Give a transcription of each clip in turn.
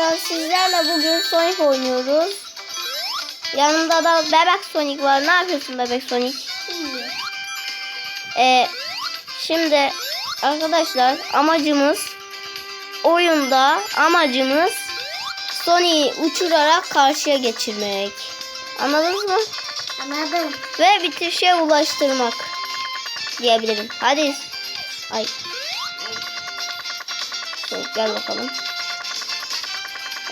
arkadaşlar sizlerle bugün Sonic oynuyoruz. Yanımda da bebek Sonic var. Ne yapıyorsun bebek Sonic? Ee, şimdi arkadaşlar amacımız oyunda amacımız Sonic'i uçurarak karşıya geçirmek. Anladınız mı? Anladım. Ve bitişe ulaştırmak diyebilirim. Hadi. Ay. Sonic gel bakalım.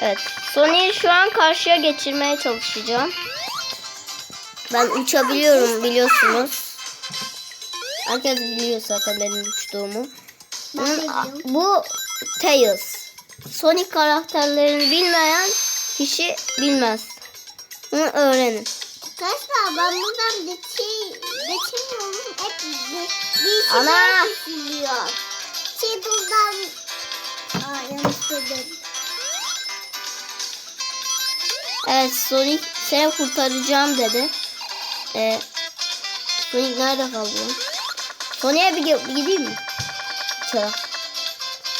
Evet. Sonic'i şu an karşıya geçirmeye çalışacağım. Ben uçabiliyorum biliyorsunuz. Herkes biliyor zaten benim uçtuğumu. Bunun- bu Tails. Sonic karakterlerini bilmeyen kişi bilmez. Bunu öğrenin. Arkadaşlar ben buradan geçi, geçemiyorum. Hep bir, bir Ana! Şey buradan... Evet Sonic seni kurtaracağım dedi. Ee, Sonic nerede kaldı? Sonic'e bir, bir gideyim mi? Uçarak.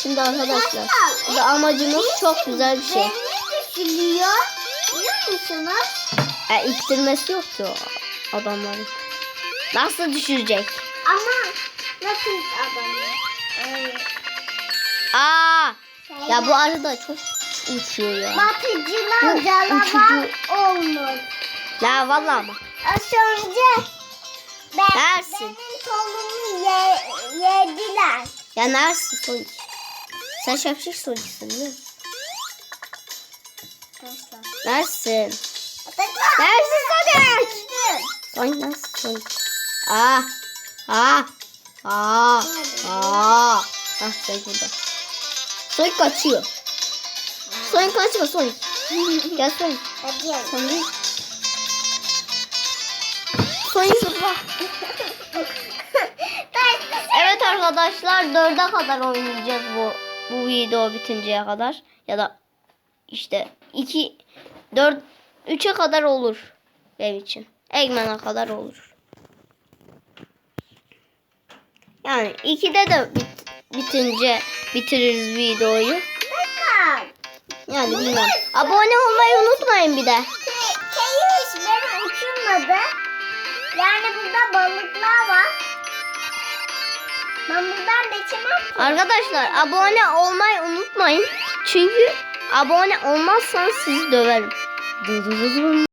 Şimdi arkadaşlar burada amacımız çok güzel bir şey. Kesiliyor. Biliyor musunuz? E, ittirmesi yok ki o adamların. Nasıl düşürecek? Ama nasıl adamı? Aa! Ya bu arada çok uçuyor ya. Batıcılar Bu canavar uçucu- olmuş. La vallahi ama. Az önce ben, Dersin. benim kolumu ye, yediler. Ya neresin Sonic? Sen şapşik Sonic'sin değil mi? Neresin? Neresin Sonic? Sonic neresin Sonic? Aa! Aa! Aa! Aa! Hah sen burada. Sonic kaçıyor. Sonic kaçma Sonic. Gel Sonic. Hadi. Sonic. Sonic zıpla. Evet arkadaşlar dörde kadar oynayacağız bu bu video bitinceye kadar ya da işte 2 4 3'e kadar olur benim için. Eggman'a kadar olur. Yani 2'de de bit- bitince bitiririz videoyu. Yani bilmem. Abone olmayı unutmayın bir de. Keyif beni uçurmadı. Yani burada balıklar var. Ben buradan geçemem. Arkadaşlar abone olmayı unutmayın. Çünkü abone olmazsanız sizi döverim.